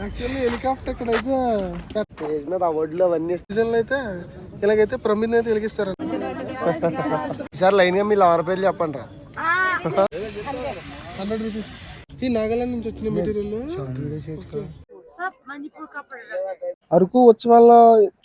Actually helicopter ఇక్కడ అయితే stage మీద అవార్డులు అవన్నీ సీజన్లో అయితే ఇలాగైతే ప్రమిద్ అయితే వెలిగిస్తారు. ఈసారి లైన్గా మీ లవర్ పేర్లు చెప్పండి రా హండ్రెడ్ రూపీస్ ఈ నాగాలాండ్ నుంచి వచ్చిన మెటీరియల్ అరకు వచ్చి వాళ్ళ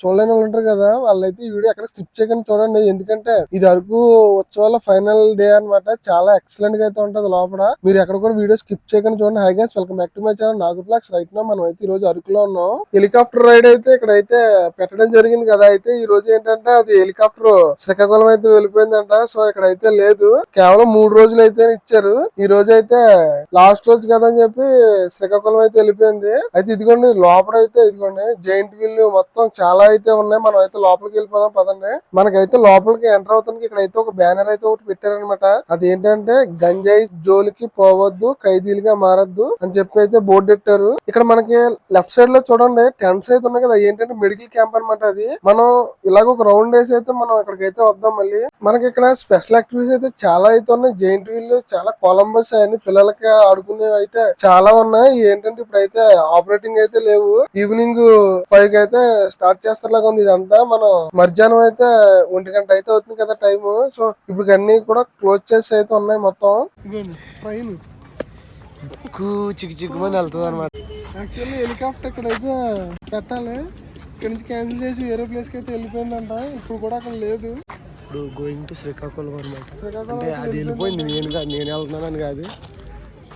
చూడలేని వాళ్ళు ఉంటారు కదా వాళ్ళైతే ఈ వీడియో ఎక్కడ స్కిప్ చేయకుండా చూడండి. ఎందుకంటే ఇది అరకు ఉత్సవాల ఫైనల్ డే అన్నమాట. చాలా ఎక్సలెంట్గా అయితే ఉంటది లోపల. మీరు ఎక్కడ కూడా వీడియో స్కిప్ చేయకుండా చూడండి. Hi guys welcome back to my channel Nagu vlogs right నా మనం అయితే ఈ రోజు అరకులో ఉన్నాం. హెలికాప్టర్ రైడ్ అయితే ఇక్కడ అయితే పెట్టడం జరిగింది కదా. అయితే ఈ రోజు ఏంటంటే అది హెలికాప్టర్ శ్రీకాకుళం అయితే వెళ్ళిపోయిందంట. సో ఇక్కడ అయితే లేదు. కేవలం మూడు రోజులు అయితే ఇచ్చారు. ఈ రోజు అయితే లాస్ట్ రోజు కదా అని చెప్పి శ్రీకాకుళం అయితే వెళ్ళిపోయింది. అయితే ఇదిగోండి లోపల అయితే ఇదిగోండి జైంట్ వీల్ మొత్తం చాలా అయితే ఉన్నాయి. మనం అయితే లోపలికి వెళ్ళిపోదాం పదండి. మనకైతే లోపలికి ఎంటర్ అవుతానికి ఇక్కడ అయితే ఒక బ్యానర్ అయితే ఒకటి పెట్టారనమాట అది ఏంటంటే గంజాయి జోలికి పోవద్దు ఖైదీలుగా మారద్దు అని చెప్పి అయితే బోర్డు పెట్టారు. ఇక్కడ మనకి లెఫ్ట్ సైడ్లో చూడండి టెంట్స్ అయితే ఉన్నాయి కదా. ఏంటంటే మెడికల్ క్యాంప్ అన్నమాట అది. మనం ఇలాగ ఒక రౌండ్ వేసి అయితే మనం ఇక్కడికి అయితే వద్దాం మళ్ళీ. మనకి ఇక్కడ స్పెషల్ యాక్టివిటీస్ అయితే చాలా అయితే ఉన్నాయి. జైంట్ వీల్ చాలా కొలంబస్ అవన్నీ పిల్లలకి ఆడుకునేవి అయితే చాలా ఉన్నాయి. ఏంటంటే ఇప్పుడు అయితే ఆపరేటింగ్ అయితే లేవు. ఈవినింగ్ ఫైవ్కి అయితే స్టార్ట్ చేస్తారులాగా ఉంది ఇదంతా. మనం మధ్యాహ్నం అయితే ఒంటి గంట అయితే అవుతుంది కదా టైం సో ఇప్పుడు అన్ని కూడా క్లోజ్ చేసి అయితే ఉన్నాయి మొత్తం. ట్రైన్. చిక్కు చిక్కుమని వెళ్తుంది అనమాట యాక్చువల్లీ హెలికాప్టర్ ఇక్కడ అయితే పెట్టాలి. ఇక్కడ నుంచి క్యాన్సిల్ చేసి వేరే ప్లేస్కి అయితే వెళ్ళిపోయిందంట. ఇప్పుడు కూడా అక్కడ లేదు. ఇప్పుడు గోయింగ్ టు శ్రీకాకుళం అనమాట శ్రీకాకుళం అంటే అది వెళ్ళిపోయింది. నేను నేను వెళ్తున్నానని కాదు.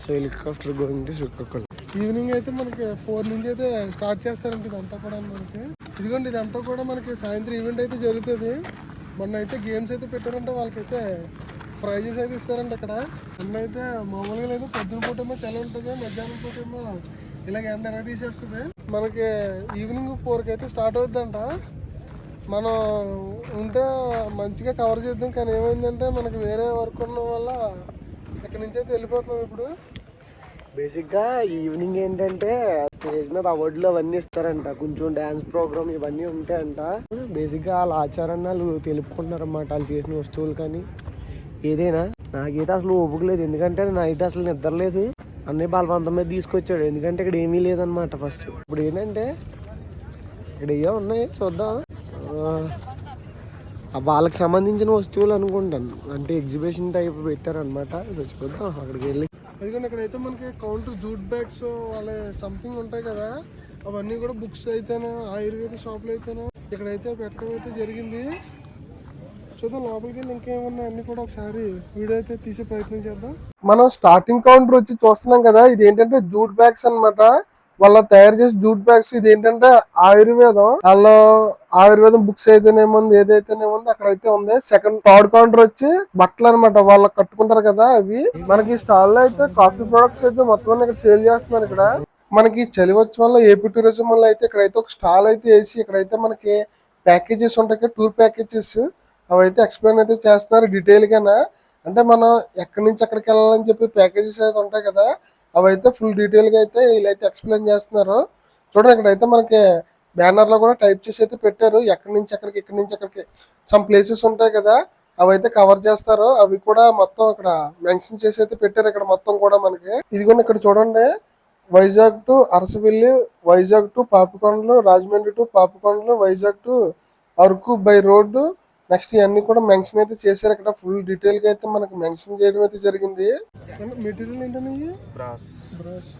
So helicopter going to Srikakulam. Evening అయితే మనకి ఫోర్ నుంచి అయితే స్టార్ట్ చేస్తారండి ఇదంతా కూడా మనకి. ఇదిగోండి ఇదంతా కూడా మనకి సాయంత్రం ఈవెంట్ అయితే జరుగుతుంది. మొన్న అయితే గేమ్స్ అయితే పెట్టారంటే వాళ్ళకైతే ప్రైజెస్ అయితే ఇస్తారండి అక్కడ. మొన్న అయితే మామూలుగా లేదు పొద్దున పూటేమో చలి ఉంటుంది మధ్యాహ్నం పూటేమో ఇలాగ ఎండ ఎలా తీసేస్తుంది. మనకి ఈవినింగ్ ఫోర్కి అయితే స్టార్ట్ అవుతుందంట మనం ఉంటే మంచిగా కవర్ చేద్దాం కానీ ఏమైందంటే మనకి వేరే వర్క్ ఉన్న వల్ల ఇక్కడ నుంచి అయితే వెళ్ళిపోతున్నాం ఇప్పుడు. బేసిక్గా ఈవినింగ్ ఏంటంటే స్టేజ్ మీద అవార్డులు అవన్నీ ఇస్తారంట. కొంచెం డ్యాన్స్ ప్రోగ్రామ్ ఇవన్నీ ఉంటాయంట. బేసిక్గా వాళ్ళ ఆచారాన్ని వాళ్ళు తెలుపుకుంటున్నారన్నమాట. వాళ్ళు చేసిన వస్తువులు కానీ ఏదైనా. నాకైతే అసలు ఓపిక లేదు. ఎందుకంటే నైట్ అసలు నిద్రలేదు అన్నీ బలవంతం మీద తీసుకొచ్చాడు. ఎందుకంటే ఇక్కడ ఏమీ లేదనమాట ఫస్ట్. ఇప్పుడు ఏంటంటే ఇక్కడ ఏవో ఉన్నాయి. చూద్దాం. వాళ్ళకి సంబంధించిన వస్తువులు అనుకుంటాను. అంటే ఎగ్జిబిషన్ టైప్ పెట్టారనమాట చూద్దాం అక్కడికి వెళ్ళి ఎందుకంటే ఇక్కడైతే మనకి కౌంటర్ జూట్ బ్యాగ్స్ వాళ్ళ సంథింగ్ ఉంటాయి కదా అవన్నీ కూడా బుక్స్ అయితేనే ఆయుర్వేద షాపులు అయితేనే ఇక్కడైతే పెట్టడం అయితే జరిగింది. చూద్దాం లోపలికి వెళ్ళి ఇంకేమున్నాయి అన్ని కూడా ఒకసారి వీడియో అయితే తీసే ప్రయత్నం చేద్దాం. మనం స్టార్టింగ్ కౌంటర్ వచ్చి చూస్తున్నాం కదా ఇది ఏంటంటే జూట్ బ్యాగ్స్ అన్నమాట. వాళ్ళ తయారు చేసే జూట్ బ్యాగ్స్ ఇది ఏంటంటే ఆయుర్వేదం. వాళ్ళ ఆయుర్వేదం బుక్స్ అయితేనేముంది ఏదైతేనేముంది అక్కడైతే ఉంది. సెకండ్ థర్డ్ కౌంటర్ వచ్చి బట్టలు అనమాట వాళ్ళు కట్టుకుంటారు కదా అవి. మనకి స్టాల్లో అయితే కాఫీ ప్రొడక్ట్స్ అయితే మొత్తం అన్ని ఇక్కడ సేల్ చేస్తున్నారు ఇక్కడ. మనకి చలి వచ్చే వల్ల ఏపీ టూరిజం వల్ల అయితే ఇక్కడైతే ఒక స్టాల్ అయితే వేసి ఇక్కడైతే మనకి ప్యాకేజెస్ ఉంటాయి టూర్ ప్యాకేజెస్. అవి అయితే ఎక్స్ప్లెయిన్ అయితే చేస్తున్నారు డీటెయిల్ అంటే మనం ఎక్కడి నుంచి ఎక్కడికి వెళ్ళాలని చెప్పి ప్యాకేజెస్ అయితే ఉంటాయి కదా అవైతే ఫుల్ డీటెయిల్గా అయితే వీళ్ళైతే ఎక్స్ప్లెయిన్ చేస్తున్నారు. చూడండి ఇక్కడైతే మనకి బ్యానర్లో కూడా టైప్ చేసి అయితే పెట్టారు. ఎక్కడి నుంచి ఎక్కడికి ఎక్కడి నుంచి ఎక్కడికి. సమ్ ప్లేసెస్ ఉంటాయి కదా అవైతే కవర్ చేస్తారు. అవి కూడా మొత్తం ఇక్కడ మెన్షన్ చేసి అయితే పెట్టారు. ఇక్కడ మొత్తం కూడా మనకి. ఇదిగోండి ఇక్కడ చూడండి. Vizag to Arasavalli Vizag to Papikondalu Rajahmundry to Papikondalu Vizag to Araku by road next ఇవన్నీ కూడా మెన్షన్ అయితే చేశారు. ఇక్కడ ఫుల్ డీటెయిల్గా అయితే మనకి మెన్షన్ చేయడం అయితే జరిగింది. మెటీరియల్ ఏంటని బ్రాస్. బ్రష్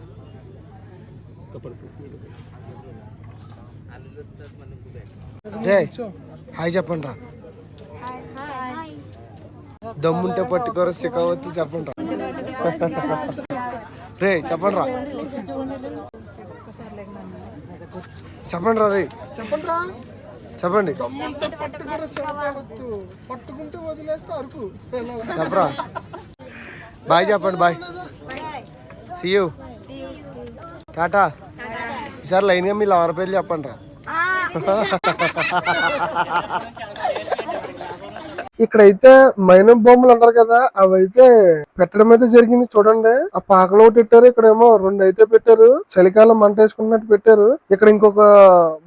రే హాయ్ చెప్పండి రా దమ్ముంటే పట్టుకోర సిక్కవద్దు చెప్పండి రా రే చెప్పండి రా. చెప్పండి రా రే చెప్పండి రా చెప్పండి. పట్టుకుంటే వదిలేస్తే అరకు. చెప్పరా? బాయ్ చెప్పండి బాయ్. సియు టాటా ఈసారి లైన్గా మీ లవర్ పేర్లు చెప్పండి రా. ఇక్కడైతే మైనం బొమ్మలు అంటారు కదా అవైతే పెట్టడం అయితే జరిగింది చూడండి. ఆ పాకలో ఒకటి పెట్టారు ఇక్కడేమో రెండు అయితే పెట్టారు. చలికాలం మంట వేసుకున్నట్టు పెట్టారు. ఇక్కడ ఇంకొక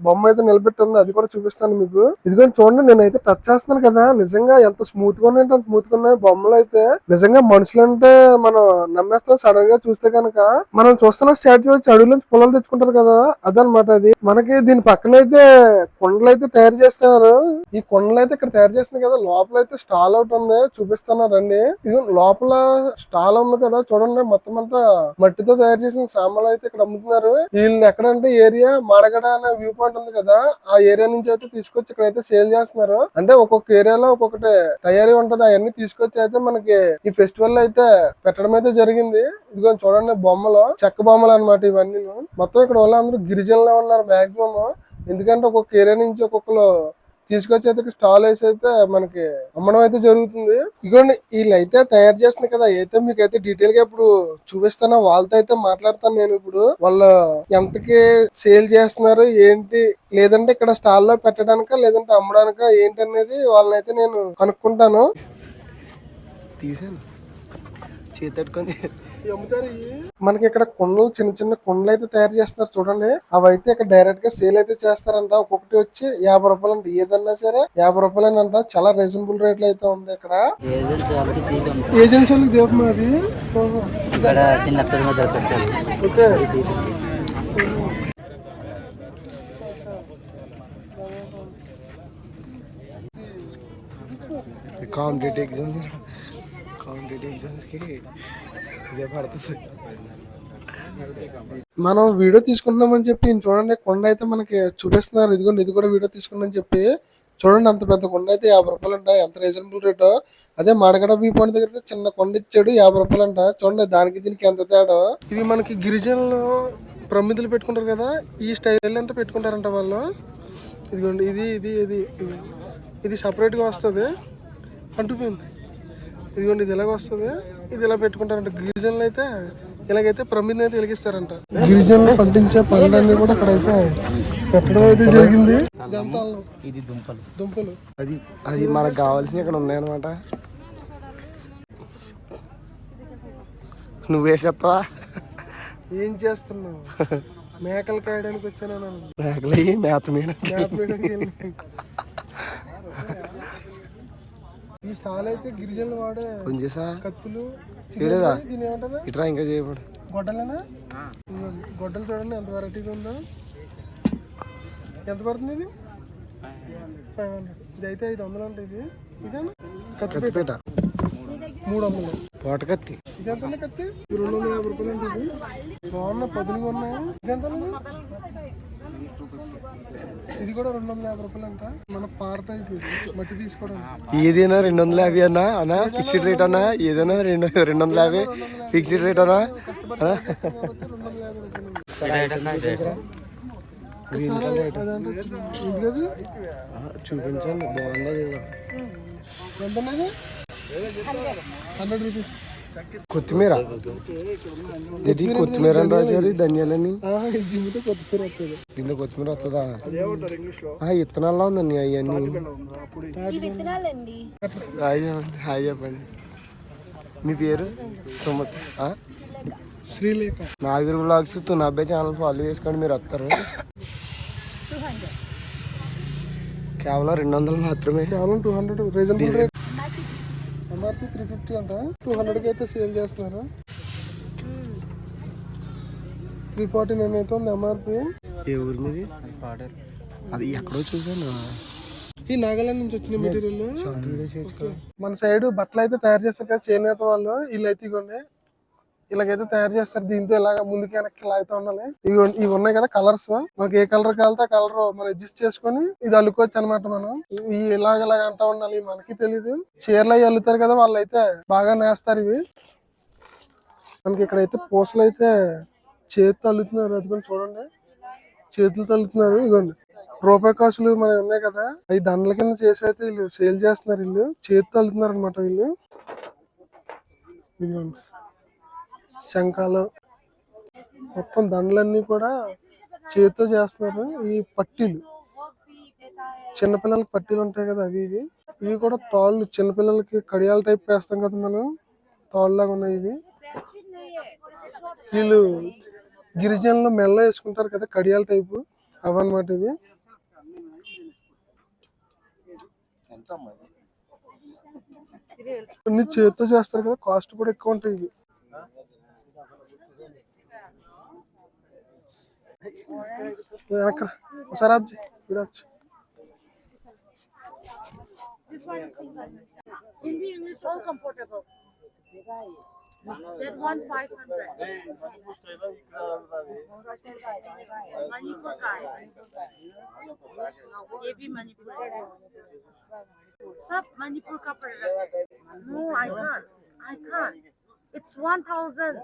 బొమ్మ అయితే నిలబెట్టి ఉంది అది కూడా చూపిస్తాను మీకు. ఇదిగోండి చూడండి నేనైతే టచ్ చేస్తున్నాను కదా. నిజంగా ఎంత స్మూత్గా ఉన్నాయంటే అంత స్మూత్గా ఉన్నాయి బొమ్మలు అయితే. నిజంగా మనుషులు అంటే మనం నమ్మేస్తాం సడన్గా చూస్తే కనుక. మనం చూస్తున్న స్టాచ్యూ వచ్చి అడవి నుంచి పొలాలు తెచ్చుకుంటారు కదా అదనమాట అది. మనకి దీని పక్కన అయితే కొండలు అయితే తయారు చేస్తున్నారు. ఈ కొండలు అయితే ఇక్కడ తయారు చేస్తున్నారు కదా లోపల అయితే స్టాల్ అవుట్ ఉంది. చూపిస్తున్నారండి ఇది లోపల స్టాల్ ఉంది కదా చూడండి. మొత్తం అంతా మట్టితో తయారు చేసిన సామాన్లు అయితే ఇక్కడ అమ్ముతున్నారు. వీళ్ళు ఎక్కడంటే ఏరియా మాడగడ అనే వ్యూ పాయింట్ ఉంది కదా ఆ ఏరియా నుంచి అయితే తీసుకొచ్చి ఇక్కడ అయితే సేల్ చేస్తున్నారు. అంటే ఒక్కొక్క ఏరియాలో ఒక్కొక్కటి తయారీ ఉంటది. అవన్నీ తీసుకొచ్చి అయితే మనకి ఈ ఫెస్టివల్ అయితే పెట్టడం అయితే జరిగింది. ఇదిగో చూడండి బొమ్మలు చెక్క బొమ్మలు అన్నమాట ఇవన్నీ మొత్తం ఇక్కడ వాళ్ళందరూ గిరిజనులే ఉన్నారు మాక్సిమం ఎందుకంటే ఒక్కొక్క ఏరియా నుంచి ఒక్కొక్కరు తీసుకొచ్చి అయితే స్టాల్ వేసి అయితే మనకి అమ్మడం అయితే జరుగుతుంది. ఇదిగోండి వీళ్ళు అయితే తయారు చేస్తున్నారు కదా అయితే మీకు అయితే డీటెయిల్గా ఇప్పుడు చూపిస్తాను. వాళ్ళతో అయితే మాట్లాడతాను నేను ఇప్పుడు. వాళ్ళు ఎంతకి సేల్ చేస్తున్నారు ఏంటి లేదంటే ఇక్కడ స్టాల్లో పెట్టడానిక లేదంటే అమ్మడానిక ఏంటి అనేది వాళ్ళనైతే నేను కనుక్కుంటాను. తీసాను చేతట్టుకొని మనకి ఇక్కడ కుండలు చిన్న చిన్న కుండలు అయితే తయారు చేస్తున్నారు చూడండి. అవి అయితే ఇక్కడ డైరెక్ట్గా సేల్ అయితే చేస్తారంట. ఒక్కొక్కటి వచ్చి యాభై రూపాయలు అంట ఏదన్నా సరే యాభై రూపాయలు అంట చాలా రీజనబుల్ రేట్లు అయితే ఉంది ఇక్కడ. ఏజెన్సీ దీపం అది? ఇక్కడ చిన్న తిరుమల పెట్టారు ఓకే. కాంపిటేటివ్ ఎగ్జామ్ కాంపిటేటివ్ ఎగ్జామ్స్కి ఇదే పడుతుంది. మనం వీడియో తీసుకుంటున్నామని చెప్పి చూడండి కొండ అయితే మనకి చూపిస్తున్నారు. ఇదిగోండి ఇది కూడా వీడియో తీసుకున్నామని చెప్పి చూడండి అంత పెద్ద కొండ అయితే యాభై రూపాయలు అంట. ఎంత రీజనబుల్ రేటు అదే మాడగడ వ్యూ పాయింట్ దగ్గర అయితే చిన్న కొండ ఇచ్చాడు యాభై రూపాయలు అంట. చూడండి దానికి దీనికి ఎంత తేడా? ఇవి మనకి గిరిజనులు ప్రమిదలు పెట్టుకుంటారు కదా ఈ స్టైల్ అంతా పెట్టుకుంటారంట వాళ్ళు? ఇదిగోండి ఇది ఇది ఇది ఇది. ఇది separate గా వస్తుంది. అంటుపోయింది. ఇదిగోండి ఇది ఇలాగ వస్తుంది? ఇది ఇలా పెట్టుకుంటారంట గిరిజనులు అయితే ఇలాగైతే ప్రమిదని అయితే వెలిగిస్తారంట. గిరిజనులు పండించే పండ్లన్నీ కూడా ఇక్కడైతే పెట్టడం అయితే జరిగింది. ఇది దుంపలు. దుంపలు. అది అది మనకు కావాల్సిన ఇక్కడ ఉన్నాయన్నమాట. నువ్వు వేసేస్తావా ఏం చేస్తున్నావు? మేకలు కాయడానికి వచ్చాను మేకలు మేత మీద మేత వెళ్ళాను. ఈ స్టాల్ అయితే గిరిజనులు వాడే కొంచెం చేసా? కత్తులు చేయలేదా? దీని ఏమంటారు? ఇట్రా ఇంకా చేయబడు. గొడ్డలేనా. గొడ్డలు చూడండి ఎంత వెరైటీగా ఉందో. ఎంత పడుతుంది ఇది? ఫైవ్ హండ్రెడ్ ఇది అయితే ఐదు వందలు అంటే ఇది. ఇదేనా? కత్తిపేట మూడు వందలు. పోట కత్తి. ఎంత కత్తి? రెండు వందల యాభై రూపాయలు అంటే ఇది. బాగున్నా పదులుగా ఉన్నాయి. ఇది ఎంత ఇది కూడా రెండు వందల యాభై రూపాయలు అంట. మన పార్ట్. మట్టి తీసుకోవడం. ఏదైనా రెండు వందల యాభై అన్నా అన్నా ఫిక్స్డ్ రేట్ అన్నా ఏదైనా రెండు రెండు వందల యాభై ఫిక్స్డ్ రేట్ అన్నా గ్రీన్ కలర్ చూపించండి బాగుండదు. ఎంత హండ్రెడ్ రూపీస్. కొత్తిమీర? ఇది కొత్తిమీర అని రాశారు ధనియాలని. కొత్తిమీర వస్తుంది. దీంట్లో కొత్తిమీర వస్తుందా? ఆ, ఇత్తనాల్లో ఉందండి అవన్నీ హాయ్ చెప్పండి హాయ్ చెప్పండి. మీ పేరు? సుమత్. ఆ? శ్రీలేఖ. నాగర్ బ్లాగ్స్ తున అబ్బాయి ఛానల్ ఫాలో చేసుకోండి మీరు వస్తారు కేవలం రెండు వందలు మాత్రమే. కేవలం two hundred. Reasonable rate MRP three fifty అంట. టూ హండ్రెడ్కి అయితే సేల్ చేస్తున్నారు. త్రీ ఫార్టీ నైన్ అయితే ఉంది ఎంఆర్పి ఏ ఊరి మీది? అది ఎక్కడో చూసాను ఈ నాగాలాండ్ నుంచి వచ్చిన మెటీరియల్. మన సైడ్ బట్టలు అయితే తయారు చేస్తారు కదా చేనేత వాళ్ళు వీళ్ళు అయితే ఇవ్వండి. ఇలాగైతే తయారు చేస్తారు. దీంతో ఇలాగ ముందుకు వెనక్కి లాగుతూ ఉండాలి. ఇవి ఇవి ఉన్నాయి కదా కలర్స్ మనకి ఏ కలర్ కావాలితే కలర్ మనం అడ్జస్ట్ చేసుకొని ఇది అల్లుకోవచ్చు అనమాట మనం. ఇవి ఇలాగ ఇలాగ అంటా ఉండాలి. మనకి తెలియదు చీరలు అవి అల్లుతారు కదా వాళ్ళు అయితే బాగా నేస్తారు ఇవి. మనకి ఇక్కడైతే పూసలు అయితే చేతితో అల్లుతున్నారు. అది కూడా చూడండి. చేతులతో అల్లుతున్నారు. ఇగోండి రూపాయి కాసులు మనకి ఉన్నాయి కదా. అవి దండల కింద చేసి అయితే వీళ్ళు సేల్ చేస్తున్నారు వీళ్ళు. చేతితో అల్లుతున్నారు అనమాట వీళ్ళు. ఇదిగోండి. శంఖాలు. మొత్తం దండలన్నీ కూడా చేతితో చేస్తున్నారు. ఈ పట్టీలు. చిన్నపిల్లలకి పట్టీలు ఉంటాయి కదా అవి ఇవి. ఇవి కూడా తాళ్ళు. చిన్నపిల్లలకి కడియాల టైప్ వేస్తాం కదా మనం. తాళ్ళలాగా ఉన్నాయి ఇవి. వీళ్ళు గిరిజనులు మెల్ల వేసుకుంటారు కదా కడియాల టైపు. అవన్నమాట ఇది. అన్ని చేతితో చేస్తారు కదా. కాస్ట్ కూడా ఎక్కువ ఉంటాయి ఇవి. This one is single. Hindi, English, all comfortable. That one 500. Manipur guy. ये भी मणिपुर सब मणिपुर का 1000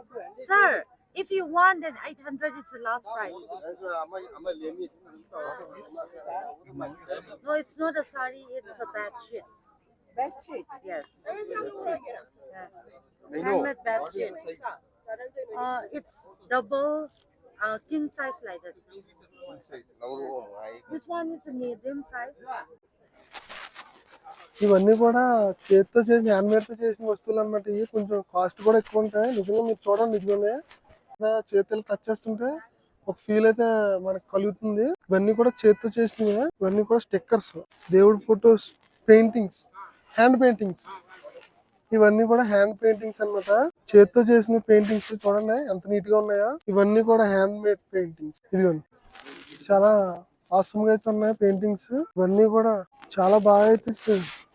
Sir. If you want, then eight hundred is the last price. No, it's not a sari. It's a bed sheet. Bed sheet. Yes. Yes. Handmade bed sheet. Uh, it's double, uh, king size like that. This one is a medium size. ఇవన్నీ కూడా చేతితో చేసిన hand తో చేసిన వస్తువులు అనమాట ఇవి కొంచెం కాస్ట్ కూడా ఎక్కువ ఉంటాయి నిజంగా మీరు చూడండి నిజంగానే ఇలా చేతులు టచ్ చేస్తుంటే ఒక ఫీల్ అయితే మనకు కలుగుతుంది. ఇవన్నీ కూడా చేతితో చేసినవి. ఇవన్నీ కూడా స్టిక్కర్స్ దేవుడి ఫొటోస్ పెయింటింగ్స్ హ్యాండ్ పెయింటింగ్స్ ఇవన్నీ కూడా హ్యాండ్ పెయింటింగ్స్ అన్నమాట. చేతితో చేసిన పెయింటింగ్స్ చూడండి ఎంత నీట్గా ఉన్నాయో. ఇవన్నీ కూడా హ్యాండ్ మేడ్ పెయింటింగ్స్ ఇదిగోండి. చాలా ఆసమ్గా అయితే ఉన్నాయి పెయింటింగ్స్ ఇవన్నీ కూడా చాలా బాగా అయితే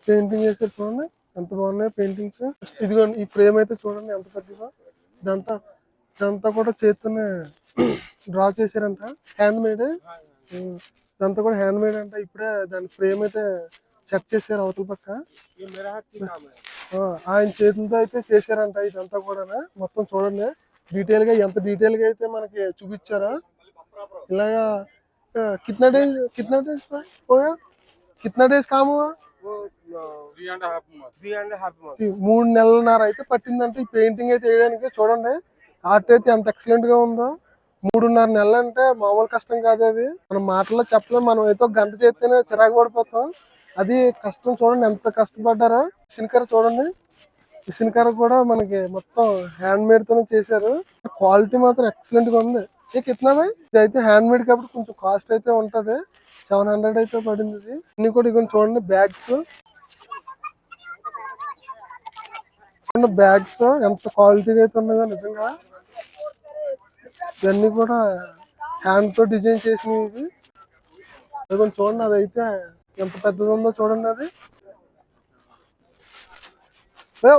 పెయింటింగ్ చేశారు చూడండి. ఎంత బాగున్నాయి పెయింటింగ్స్ ఇదిగోండి ఈ ఫ్రేమ్ అయితే చూడండి ఎంత పెద్దదో. ఇదంతా ఇదంతా కూడా చేత్తోనే డ్రా చేశారంట. హ్యాండ్ మేడ్ ఇదంతా కూడా హ్యాండ్ మేడ్ అంట. ఇప్పుడే దాని ఫ్రేమ్ అయితే సెట్ చేశారు అవతల పక్క. ఆయన చేతులతో అయితే చేశారంట ఇదంతా కూడా మొత్తం చూడండి. డీటెయిల్గా ఎంత డీటెయిల్గా అయితే మనకి చూపించారా. ఇలాగా కిట్నా డేస్ కిట్నా డేస్ పోయా కిట్నా డేస్ కామువా మూడు నెలలన్నర అయితే పట్టిందంటే ఈ పెయింటింగ్ అయితే వేయడానికి. చూడండి. ఆర్ట్ అయితే ఎంత ఎక్సలెంట్గా ఉందో. మూడున్నర నెలలు అంటే మామూలు కష్టం కాదు అది. మనం మాటల్లో చెప్పలేం. మనం అయితే గంట చేస్తేనే చిరాకు పడిపోతాం. అది కష్టం చూడండి ఎంత కష్టపడ్డారో. సినికర చూడండి. ఈ సినికర కూడా మనకి మొత్తం హ్యాండ్ మేడ్ తోనే చేశారు. క్వాలిటీ మాత్రం ఎక్సలెంట్గా ఉంది. ఇక కిतना ఇది అయితే హ్యాండ్ మేడ్ కాబట్టి కొంచెం కాస్ట్ అయితే ఉంటది. సెవెన్ హండ్రెడ్ అయితే పడింది ఇది. అన్ని కూడా ఇక చూడండి బ్యాగ్స్ బ్యాగ్స్ ఎంత క్వాలిటీగా అయితే ఉన్నాయో నిజంగా. ఇవన్నీ కూడా హ్యాండ్తో డిజైన్ చేసినవి కొంచెం చూడండి అది అయితే ఎంత పెద్దది ఉందో చూడండి అది.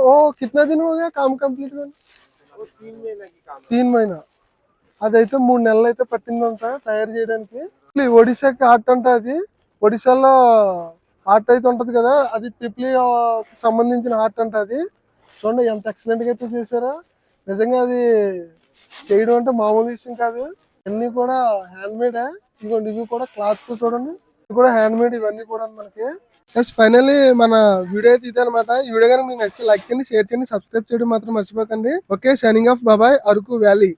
ఓ కిतना దిన కామ్ కంప్లీట్ काम कंप्लीट करना అదైతే మూడు నెలలు అయితే పట్టిందంట తయారు చేయడానికి. ఒడిశాకి ఆర్ట్ అంట అది. ఒడిశాలో ఆర్ట్ అయితే ఉంటది కదా అది పిప్లీ సంబంధించిన ఆర్ట్ అంట అది. చూడండి ఎంత ఎక్సలెంట్గా అయితే చేశారా. నిజంగా అది చేయడం అంటే మామూలు విషయం కాదు. అన్ని కూడా హ్యాండ్ మేడ్ ఇదిగోండి ఇవి కూడా క్లాత్తో చూడండి. ఇవి కూడా హ్యాండ్ మేడ్ ఇవన్నీ కూడా మనకి. ఎస్ ఫైనల్లీ మన వీడియో అయితే ఇదే అనమాట ఈ వీడియో కనుక మీకు నచ్చితే లైక్ చేయండి షేర్ చేయండి సబ్స్క్రైబ్ చేయడం మాత్రం మర్చిపోకండి. ఓకే సైనింగ్ ఆఫ్ బాబాయ్ అరకు వ్యాలీ